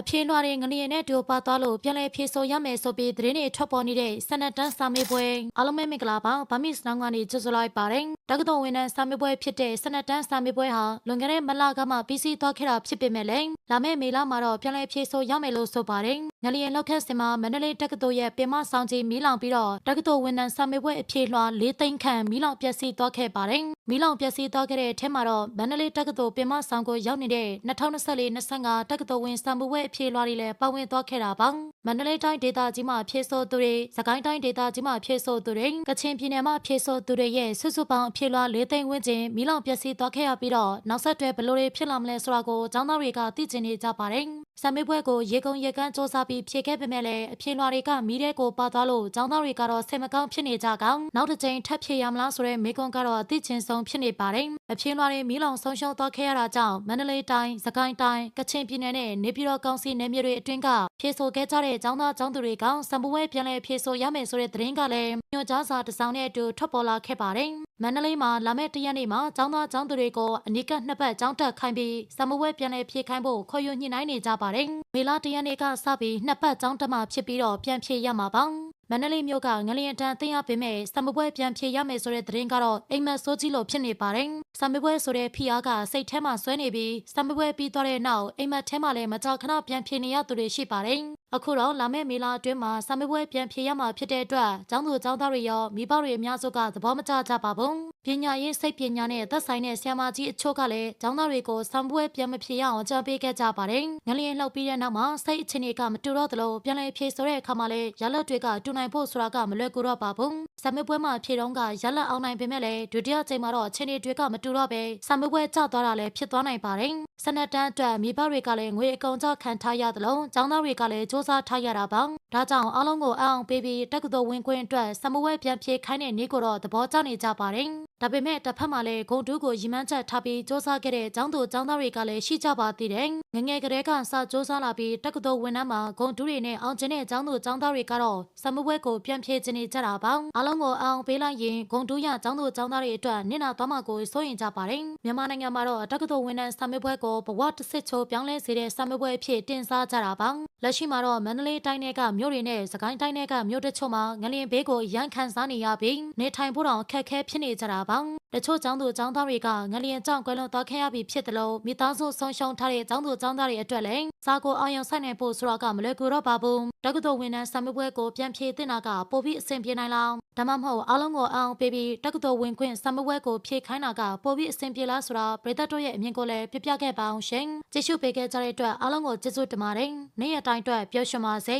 အပြေလွှာတွေငလျင်နဲ့တူပါသွားလို့ပြန်လည်ဖြေဆိုရမယ်ဆိုပြီးသတင်းတွေထွက်ပေါ်နေတဲ့ဆနက်တန်းစာမေးပွဲအားလုံးပဲမင်္ဂလာပါဗမစ်စနောင်းကနေကြိုဆိုလိုက်ပါတယ်တက္ကသိုလ်ဝန်ထမ်းစာမေးပွဲဖြစ်တဲ့ဆနက်တန်းစာမေးပွဲဟာလွန်ခဲ့တဲ့မလကမှပြီးစီးသွားခဲ့တာဖြစ်ပေမဲ့လည်းလာမယ့်မေလမှာတော့ပြန်လည်ဖြေဆိုရမယ်လို့ဆိုပါတယ် ငလျင်လောက်ခက်စင်မှာမန္တလေးတက္ကသိုလ်ရဲ့ပင်မဆောင်ကြီးမီးလောင်ပြီးတော့တက္ကသိုလ်ဝန်ထမ်းစာမေးပွဲအပြေလွှာ၄သိန်းခန့်မီးလောင်ပျက်စီးသွားခဲ့ပါတယ်မီးလောင်ပျက်စီးသွားခဲ့တဲ့အထက်မှာတော့မန္တလေးတက္ကသိုလ်ပင်မဆောင်ကိုရောက်နေတဲ့2024-25တက္ကသိုလ်ဝင်စာမေးပွဲအပြေလွှာတွေလည်းပါဝင်သွားခဲ့တာပါမန္တလေးတိုင်းဒေသကြီးမှာဖြေဆိုသူတွေစကိုင်းတိုင်းဒေသကြီးမှာဖြေဆိုသူတွေကချင်ပြည်နယ်မှာဖြေဆိုသူတွေရဲ့စုစုပေါင်းအပြေလွှာ၄သိန်းဝန်းကျင်မီးလောင်ပျက်စီးသွားခဲ့ရပြီးတော့နောက်ဆက်တွဲဘယ်လိုတွေဖြစ်လာမလဲဆိုတာကိုចောင်းသားတွေကသိချင်နေကြပါတယ် စာမေးပွဲကိုရေကုန်ရေကန်းစ조사ပြီးဖြေခဲ့ပေမဲ့လည်းအဖြေလွှာတွေကမီးတဲ့ကိုပါသွားလို့ចောင်းသားတွေကတော့ဆင်မကောင်းဖြစ်နေကြကောင်နောက်တစ်ချိန်ထပ်ဖြေရမလားဆိုတဲ့မေကွန်ကတော့အသိချင်းဆုံးဖြစ်နေပါတယ်အဖြေလွှာတွေမီးလောင်ဆုံးရှုံးသွားခဲ့ရတာကြောင့်မန္တလေးတိုင်းစကိုင်းတိုင်းကချင်ပြည်နယ်နဲ့နေပြည်တော်ကောင်စီနယ်မြေတွေအတွင်းကဖြေဆိုခဲ့ကြတဲ့ចောင်းသားចောင်းသူတွေကစံပွဲပြန်လည်ဖြေဆိုရမယ်ဆိုတဲ့သတင်းကလည်းညွှန်ကြားစာတစ်စောင်နဲ့အတူထွက်ပေါ်လာခဲ့ပါတယ် မန္တလေးမှာလာမယ့်တရက်နေ့မှာចောင်းသားចောင်းသူတွေကိုအနိကနှစ်ပတ်ចောင်းတက်ခိုင်းပြီးစံပွဲပြန်လည်ဖြေခိုင်းဖို့ခေါ်ယူညှိနှိုင်းနေကြပါတယ်မေလတရက်နေ့ကစပြီးနှစ်ပတ်ចောင်းတက်မှဖြစ်ပြီးတော့ပြန်ဖြေရမှာပါမန္တလေးမြို့ကငလျင်တန်သိရပေမဲ့စံပွဲပြန်ဖြေရမယ်ဆိုတဲ့သတင်းကတော့အိမ်မက်ဆိုးကြီးလို့ဖြစ်နေပါတယ်စံပွဲဆိုတဲ့ဖိအားကစိတ်ထဲမှာဆွဲနေပြီးစံပွဲပြီးသွားတဲ့နောက်အိမ်မက်ထဲမှာလည်းမကြောက်ခဏပြန်ဖြေနေရသူတွေရှိပါတယ် အခုတော့လာမယ့်မေလအတွင်းမှာစာမေးပွဲပြန်ဖြေရမှာဖြစ်တဲ့အတွက်ကျောင်းသူကျောင်းသားတွေရောမိဘတွေအများစုကသဘောမကျကြပါဘူး။ပညာရေးစိတ်ပညာနဲ့သက်ဆိုင်တဲ့ဆရာမကြီးအချို့ကလည်းကျောင်းသားတွေကိုစာမေးပွဲပြန်မဖြေရအောင်ကြံပေးခဲ့ကြပါတယ်။ငလျင်လှုပ်ပြီးတဲ့နောက်မှာစိတ်အခြေအနေကမတူတော့သလိုပြန်လည်ဖြေဆိုတဲ့အခါမှာလည်းရလဒ်တွေကတူနိုင်ဖို့ဆိုတာကမလွယ်ကူတော့ပါဘူး။စာမေးပွဲမှာဖြေတော့ကရလဒ်အောင်နိုင်ပေမဲ့လည်းဒုတိယချိန်မှာတော့အခြေအနေတွေကမတူတော့ပဲစာမေးပွဲကျသွားတာလည်းဖြစ်သွားနိုင်ပါတယ်။ စနက်တန်းအတွက်မိဘတွေကလည်းငွေအကုန်ကျခံထားရသလိုကျောင်းသားတွေကလည်းစ조사ထားရတာပါ။ဒါကြောင့်အားလုံးကိုအအောင်ပေးပြီးတက္ကသိုလ်ဝင်ခွင့်အတွက်စမဝဲပြန်ပြေခိုင်းတဲ့နေ့ကိုတော့သဘောကျနေကြပါတယ်။ ဒါပေမဲ့တစ်ဖက်မှာလည်းဂုံတူးကိုရီမန်းချက်ထားပြီးစ조사ခဲ့တဲ့ကျောင်းသူကျောင်းသားတွေကလည်းရှိကြပါသေးတယ်။ငငယ်ကလေးကစစ조사လာပြီးတက္ကသိုလ်ဝင်နှမ်းမှာဂုံတူးတွေနဲ့အောင်ကျင်းတဲ့ကျောင်းသူကျောင်းသားတွေကတော့စမဝဲကိုပြန်ပြေချင်နေကြတာပါ။အားလုံးကိုအအောင်ပေးလိုက်ရင်ဂုံတူးရကျောင်းသူကျောင်းသားတွေအတွက်နင့်နာသွားမှာကိုစိုးရင်ကြပါတယ်။မြန်မာနိုင်ငံမှာတော့တက္ကသိုလ်ဝင်နှမ်းစမဝဲကိုဘဝတစ်စစ်ချိုးပြောင်းလဲစေတဲ့စမဝဲအဖြစ်တင်စားကြတာပါ။ လက်ရှိမှာတော့မန္တလေးတိုင်းထဲကမြို့တွေနဲ့စကိုင်းတိုင်းထဲကမြို့တချို့မှာငလျင်ဘေးကိုရန်ခံစားနေရပြီးနေထိုင်ဖို့တောင်အခက်အခဲဖြစ်နေကြတာပါ တချို့ကျောင်းသူကျောင်းသားတွေကငလျင်ကြောင့်ကွယ်လွန်သွားခဲ့ရပြီဖြစ်တယ်လို့မိသားစုဆုံးရှုံးထားတဲ့ကျောင်းသူကျောင်းသားတွေအတွက်လည်းစာကိုအောင်ရုံဆိုင်နိုင်ဖို့ဆိုတာကမလွယ်ကူတော့ပါဘူးတက္ကသိုလ်ဝန်ထမ်းစာမေးပွဲကိုပြန်ဖြေတင်တာကပိုပြီးအဆင်ပြေနိုင်လားဒါမှမဟုတ်အားလုံးကိုအောင်ပေးပြီးတက္ကသိုလ်ဝင်ခွင့်စာမေးပွဲကိုဖြေခိုင်းတာကပိုပြီးအဆင်ပြေလားဆိုတာပြည်သက်တို့ရဲ့အမြင်ကိုလည်းပြပြခဲ့ပါအောင်ရှင်ကြည့်ရှုပေးခဲ့ကြတဲ့အတွက်အားလုံးကိုကျေးဇူးတင်ပါတယ်နေ့ရက်တိုင်းအတွက်ပျော်ရွှင်ပါစေ